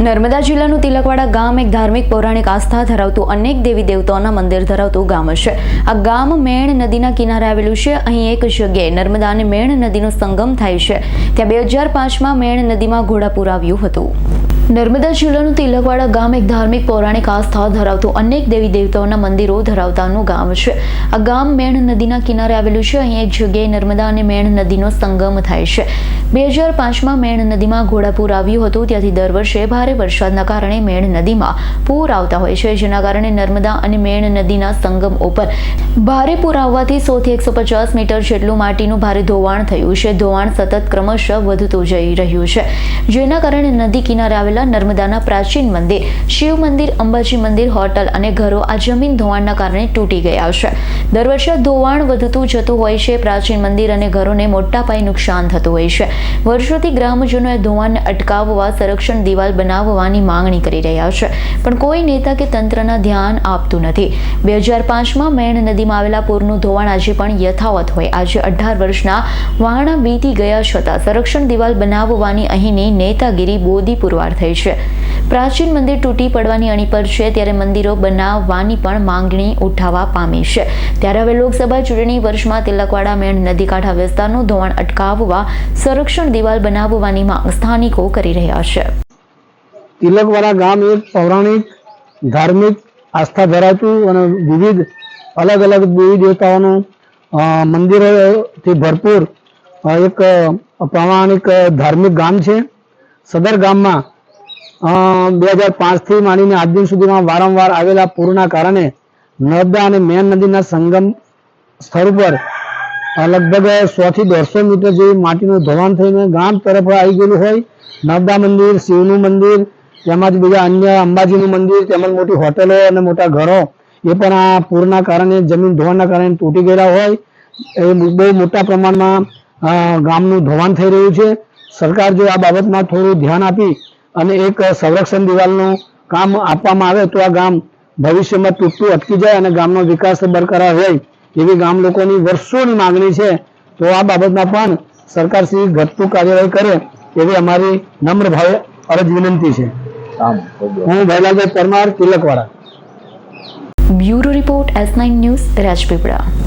નર્મદા જિલ્લાનું તિલકવાડા ગામ એક ધાર્મિક પૌરાણિક આસ્થા ધરાવતું અનેક દેવી દેવતાઓના મંદિર ધરાવતું ગામ છે આ ગામ મેણ નદીના કિનારે આવેલું છે. અહીં એક જગ્યાએ નર્મદા અને મેણ નદીનો સંગમ થાય છે. ત્યાં બે હજાર પાંચમાં મેણ નદીમાં ઘોડાપુર આવ્યું હતું. નર્મદા જિલ્લાનું તિલકવાડા ગામ એક ધાર્મિક પૌરાણિક આસ્થા ધરાવતું અનેક દેવી દેવતાઓના મંદિરો ધરાવતાનું ગામ છે. આ ગામ મેણ નદીના કિનારે આવેલું છે. અહીં એક જગ્યાએ નર્મદા અને મેણ નદીનો સંગમ થાય છે. બે હજાર પાંચમાં મેણ નદીમાં ઘોડાપૂર આવ્યું હતું. ત્યાંથી દર વર્ષે ભારે વરસાદના કારણે મેણ નદીમાં પૂર આવતા હોય છે. જેના કારણે નર્મદા અને મેણ નદીના સંગમ ઉપર ભારે પૂર આવવાથી સોથી એકસો પચાસ મીટર જેટલું માટીનું ભારે ધોવાણ થયું છે. ધોવાણ સતત ક્રમશઃ વધતું જઈ રહ્યું છે. જેના કારણે નદી કિનારે આવેલા નર્મદાના પ્રાચીન મંદિર, શિવ મંદિર, અંબાજી મંદિર, હોટલ અને ઘરો આ જમીન ધોવાણના કારણે તૂટી ગયા છે. દર વર્ષે ધોવાણ વધતું જતું હોય છે. પ્રાચીન મંદિર અને ઘરોને મોટા પાયે નુકસાન થતું હોય છે. વર્ષોથી ગ્રામજનોએ ધોવાણને અટકાવવા, સંરક્ષણ દિવાલ બનાવવાની માંગણી કરી રહ્યા છે. પણ કોઈ નેતા કે તંત્રના ધ્યાન આપતું નથી. બે હજાર પાંચમાં મેણ નદીમાં આવેલા પૂરનું ધોવાણ આજે પણ યથાવત હોય. આજે અઢાર વર્ષના વાણા વીતી ગયા છતાં સંરક્ષણ દિવાલ બનાવવાની અહીંની નેતાગીરી બોધી પુરવાર થઈ છે. પ્રાચીન મંદિર તૂટી પડવાની અણી પર છે ત્યારે મંદિરો બનાવવાની પણ માંગણી ઉઠાવવા પામી છે. ત્યારે હવે લોકસભા ચૂંટણી વર્ષમાં તિલકવાડા, મેણ, નદીકાંઠા વિસ્તારનું ધોવાણ અટકાવવા સંરક્ષણ દિવાલ બનાવવાની માંગ સ્થાનિકો કરી રહ્યા છે. તિલકવાડા ગામ એક પૌરાણિક, ધાર્મિક આસ્થા ધરાવતું અને વિવિધ અલગ અલગ દેવી દેવતાઓનું મંદિરો મંદિરોથી ભરપૂર એક પ્રમાણિક ધાર્મિક ગામ છે. સદર ગામમાં બે હજાર પાંચથી આજ દિન સુધીમાં વારંવાર આવેલા પૂરના કારણે નર્મદા અને મેન નદીના સંગમ સ્થળ પર લગભગ સો થી દોઢસો મીટર જેવી માટીનું ધોવાણ થઈને ગામ તરફ આવી ગયેલું હોય. નર્મદા મંદિર, શિવનું મંદિર, તેમજ બીજા અન્ય અંબાજીનું મંદિર, તેમજ મોટી હોટલો અને મોટા ઘરો, એ પણ આ પૂરના કારણે, જમીન ધોવાણના કારણે તૂટી ગયેલા હોય. એ બહુ મોટા પ્રમાણમાં ગામનું ધોવાણ થઈ રહ્યું છે. સરકાર જો આ બાબતમાં થોડું ધ્યાન આપી અને એક સંરક્ષણ દિવાલનું કામ આપવામાં આવે તો આ ગામ ભવિષ્યમાં તૂટતું અટકી જાય અને ગામનો વિકાસ બરકરાર રહે એવી ગામ લોકોની વર્ષોની માંગણી છે તો આ બાબતમાં પણ સરકાર શ્રી ઘટતું કાર્યવાહી કરે એવી અમારી નમ્ર ભાવે અરજ વિનંતી છે. હું Bhailalbhai Parmar Tilakwada. Bureau report S nine news Rajpipla.